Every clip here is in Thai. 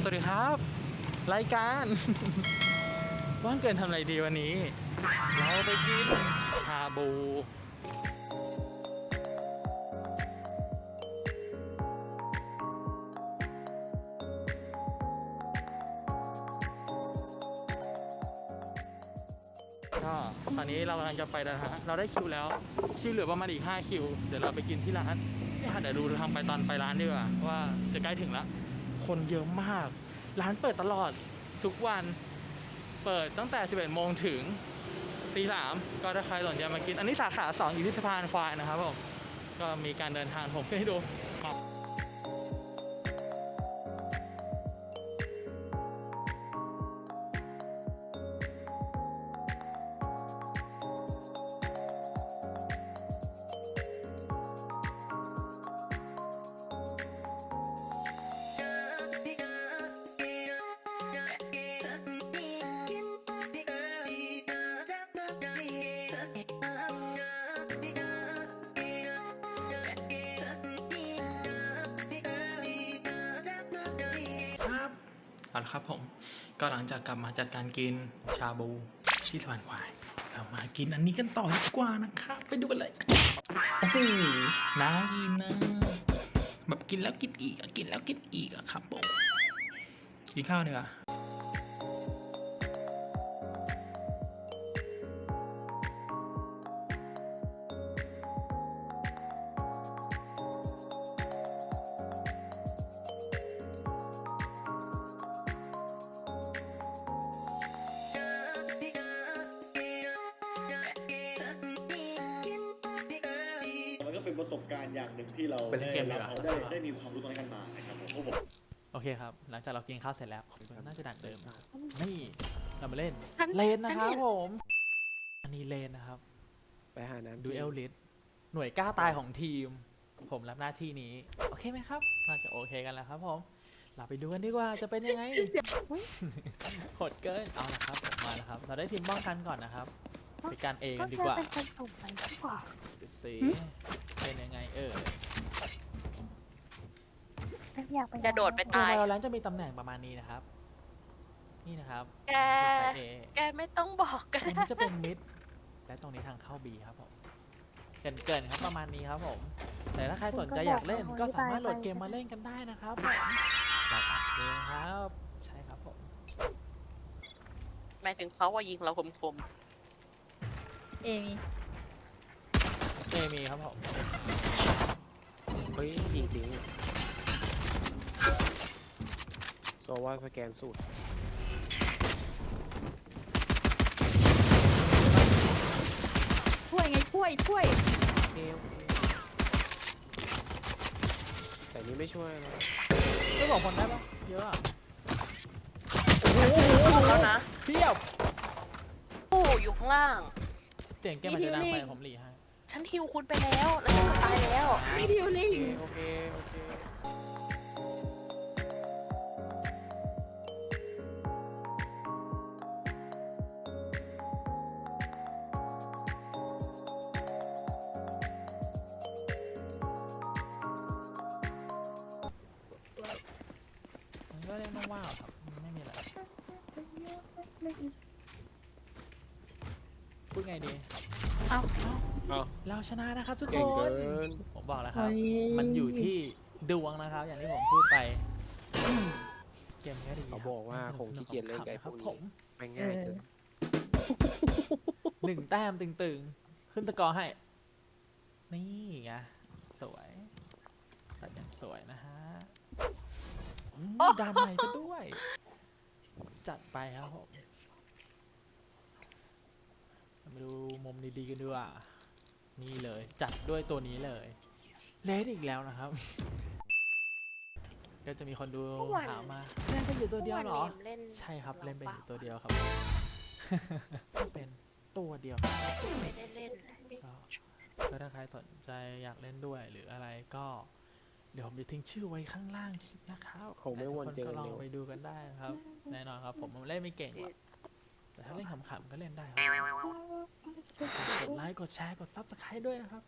สวัสดีครับ รายการ ว่างเกินทำอะไรดีวันนี้ เราไปกินชาบูก็ตอนนี้เรากำลังจะไปแล้วนะฮะ เราได้คิวแล้วคิวเหลือประมาณอีก 5 คิว เดี๋ยวเราไปกินที่ร้านเนี่ยเดี๋ยวดูทางไปตอนไปร้านดีกว่าว่าจะใกล้ถึงแล้ว คนเยอะมาก ร้านเปิดตลอดทุกวันเปิดตั้งแต่ 11 โมงถึงตีสามก็ถ้าใครสนใจมากิน อันนี้สาขา 2 อยู่ที่สะพานควายนะครับผม ก็มีการเดินทางผมให้ดูครับ ครับผม ก็หลังจากกลับมาจากการกินชาบูที่สวนควายเรามากินอันนี้กันต่อดีกว่านะครับ ไปดูกันเลยโอ้โหน่ากินนะแบบกินแล้วกินอีกกินแล้วกินอีกอะครับผมกินข้าวเนีกว่ย สบการณ์อย่างหนึ่งที่เราไปเล่นเกมดีได้กว่า รับได้ได้มีความรู้ตรงนั้นกันมานะครับผมพวกผม โอเคครับ หลังจากเรากินข้าวเสร็จแล้วน่าจะดังเดิมนะครับนี่เรามาเล่นฉันเลนนะฉันครับเห็น ผมอันนี้เลนนะครับ ไปหาน้ำดูเอลลิสหน่วยกล้าตายของทีม ผมรับหน้าที่นี้ โอเคไหมครับ น่าจะโอเคกันแล้วครับผม เราไปดูกันดีกว่าจะเป็นยังไงโหดเกิน เอาละครับผมมาแล้วครับ เราได้ทีมป้องกันก่อนนะครับ ไปการเอกันดีกว่าเป็นคนส่งไปดีกว่าดูสิเป็นยังไงเออไม่อยากไปจะโดดไปเกมเราแล้วจะมีตำแหน่งประมาณนี้นะครับ นี่นะครับแกเอแกไม่ต้องบอกก็ตรงได้นี้จะเป็นมิดและตรงนี้ทางเข้าบีครับผมเกินเกินๆครับประมาณนี้ครับผม แต่ถ้าใครสนใจอยากเล่นก็สามารถโหลดเกมมาเล่นกันได้นะครับผมเราอัดเกมครับ ใช่ครับผม หมายถึงเขาว่ายิงเราคม เอมีเอมีครับผมเฮ้ยจริงจริงโซว่าสแกนสูตรถ้วยไงถ้วยถ้วยเอวแต่นี้ไม่ช่วยนะไม่บอกคนได้ปะเยอะอะๆแล้วนะเทียบผู้อยู่ข้างล่าง เสียงเกมมันจะดังไปผมหลีให้ฉันฮิวคุณไปแล้วแล้วฉันก็ตายแล้วไม่ดิวลิงโอเคโอเคโอเคมันก็เล่นว่างๆครับไม่มีอะไร พูดไงดีเอาเอาเราชนะนะครับทุกคเก่งเกิน นผมบอกแล้วครับ เฮ้ย มันอยู่ที่ดวงนะครับ อย่างที่ผมพูดไป เกมนี้ดีเขาบอกว่าคงขี้เกียจเล่นไก่คพรัวบกผนี้มไม่ง่ายเกินหนึ่งแต้มตึงๆ ขึ้นตะกอร์ให้ นี่ไงสวยตัดอย่างสวยนะฮะอืมดานใหม่ซะด้วย จัดไปครับผมมา ดูมุมดีๆกันดีกว่านี่เลย จัดด้วยตัวนี้เลยเลสอีกแล้วนะครับ ก็จะมีคนดูเมื่อวานถามมาเล่นไปอยู่ตัวเดียวเหรอมื่อานเล่นใช่ครับเล่นเป็นอยู่ตัวเดียวครับ เป็นตัวเดียว ไม่ได้เล่นก็ก็ถ้าใครสนใจอยากเล่นด้วยหรืออะไรก็ เดี๋ยวผมจะทิ้งชื่อไว้ข้างล่างคลิปนะครับคงไม่วนเจอทุกคนก็ลองเร็วไปดูกันได้นะครับ แน่นอนครับ ผมเล่นไม่เก่งหรอก แต่ถ้าเล่นขำๆก็เล่นได้ครับกดไลค์กดแชร์กดซับสไครต์ด้วยนะครับ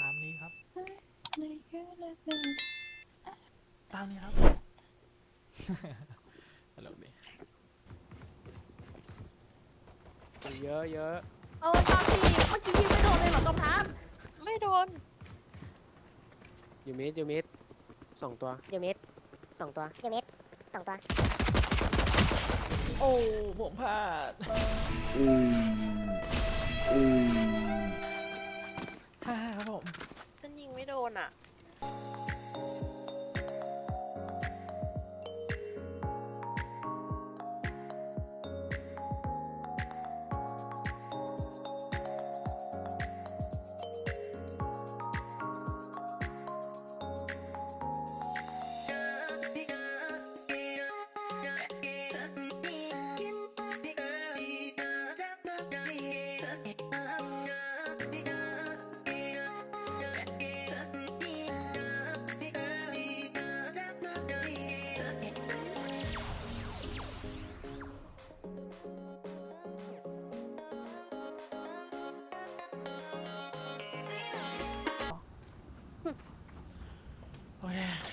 ตามนี้ครับ ตามนี้ครับตลกดีเยอะเยอะเออตามสิเมื่อกี้ยิงไม่โดนเลยเหรอกำพันไม่โดน อยู่มิดอยู่มิดสองตัวอยู่มิดสองตัวอยู่มิดสองตัว โอ้ ผมพลาดพลาดครับผม ฉันยิงไม่โดนอะ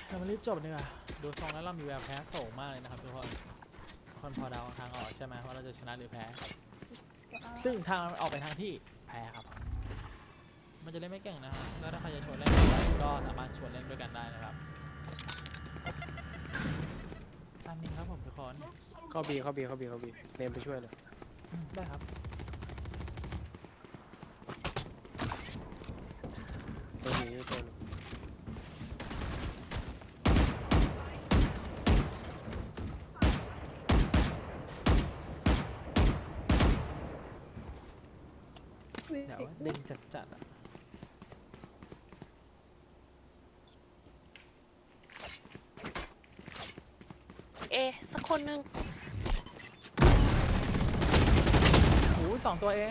เคเรามารีบจบดีกว่าดูทรงแล้วเรามีแววแพ้สูงมากเลยนะครับทุกคนทุกคนพอเดาทางออกใช่ไหมว่าเราจะชนะหรือแพ้ ซึ่งทางมันออกไปทางที่แพ้ครับ มันจะเล่นไม่เก่งนะครับแล้วถ้าใครจะชวนเล่นก็สามารถชวนเล่นด้วยกันได้นะครับตามนี้ครับผมทุกคนเข้าบีเข้าบีเข้าบีเข้าบีเนมไปช่วยเลยอืมได้ครับตัวนี้ตัวหนึง เดี๋ยวเด้งจัดๆอะเอะสักคนหนึ่งโอ้โหสองตัวเอ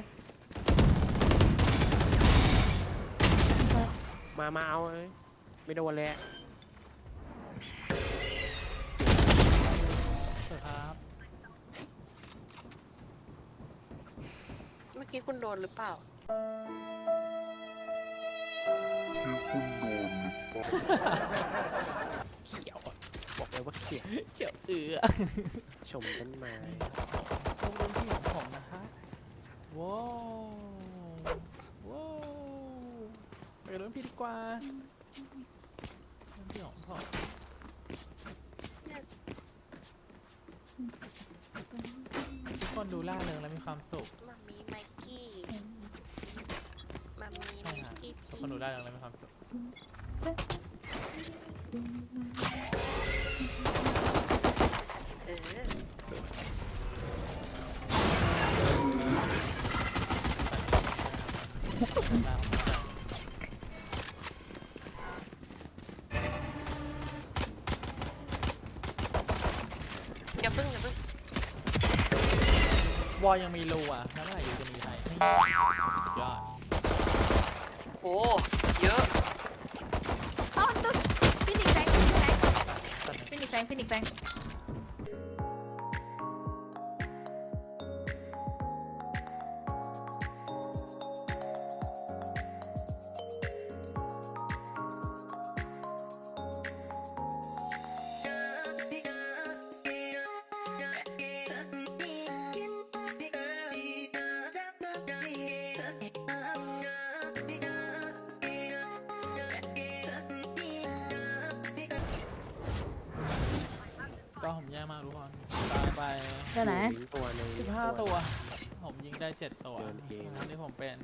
มามาเอาเอ้ยไม่โดนแล้วสวยครับ เมื่อกี้คุณโดนหรือเปล่า เขียวอะบอกเลยว่าเขียว เขียวเอือชมต้นไม้พวกรุ่นพี่ของผมนะคะว้าวว้าวไปกับรุ่นพี่ดีกว่ารุ่นพี่ของผมทุกคนดูล่าเริงและมีความสุข มามีไมกี้มามี ใช่ ไม ฮะกี้ทุกคนดูล่าเริงและมีความสุขเอออย่าพึ่งอย่าพึ่งวอลยังมีรูอะแล้วเมื่อไหร่ยูจะมีไทยนี่สุดยอดโอ้ เยอะอ๋อตึ๊ดฟินิกแซงฟินิกแซงตอนนี้ฟินิกแซงฟินิกแซง ไปเจ้าไหนยิงตัวหนึงสิบห้าตัว ผมยิงได้เจ็ดตัวเดินเองทั้งที่ผมเป็น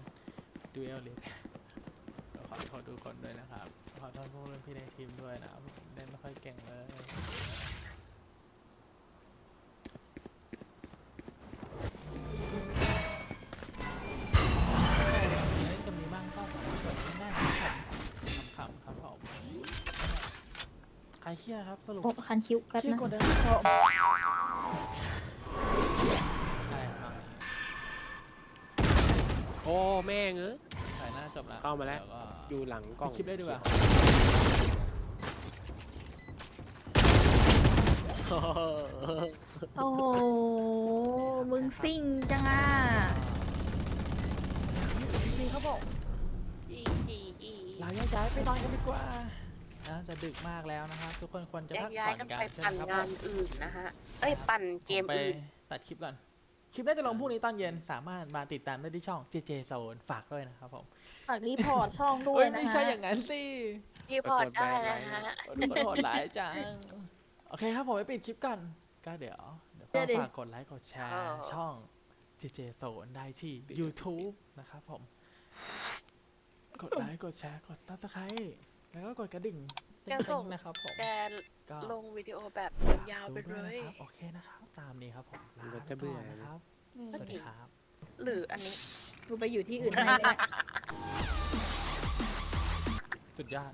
ดูเอลลิขอโทษทุกคนด้วยนะครับ ขอโทษพวกรุ่นพี่ในทีมด้วยนะครับผมเล่นไม่ค่อยเก่งเลยเล่นกับมีบ้างก็สามารถชวนเล่นได้นะครับขำๆครับผมใครเครียดครับสรุปโอ้คันคิ้วแป๊บเครียดนะกดดันครับใช่ครับ โอ้ แม่งเอ้ย ถ่ายหน้าจบแล้วเข้ามาแล้ว ดี๋ยก็ อยู่หลังกล้องมีคลิปได้ด้วยว่ะเขียวโอ้โห มึงซิ่งจังอะ จริงๆครับผมอีอีอีเราย้ายๆไปนอนกันดีกว่านะจะดึกมากแล้วนะครับ ทุกคนควรจะแยพักกย้าผ่ยอนกันกันไปใช่ไหมปั่นครับงานอื่นนะฮะ เอ้ย ปั่นเกมผไปอื่น ตัดคลิปก่อน คลิปน่าจะลงพรุ่งนี้ตอนเย็นสามารถมาติดตามได้ที่ช่อง JJ Zone ฝากด้วยนะครับผมฝากรีพอร์ตช่องด้วเอ้ยยนะไม่ฮะใช่อย่างนั้นสิรีพอร์ตได้นะฮะมันโหดร้ายจัง โอเคครับผมไปปิดคลิปก่อนก็เดี๋ยวเดี๋ยวเดี๋ยวดิฝากกดไลค์กดแชร์เออช่อง JJ Zone ได้ที่ YouTube นะครับผม กดไลค์กดแชร์กด Subscribe แล้วก็กดกระดิ่ง ติ๊งๆนะครับผมแกก็ลงวิดีโอแบบยาวๆไปเลยฝากดูด้วนะครับโอเคนะครับ ตามนี้ครับผมลามันไปจะเบื่ก่อ อนนะนะครับ อืมสวัสดีครับ หรืออันนี้ กูไปอยู่ที่อื่นให้เนี่ยสุดยอด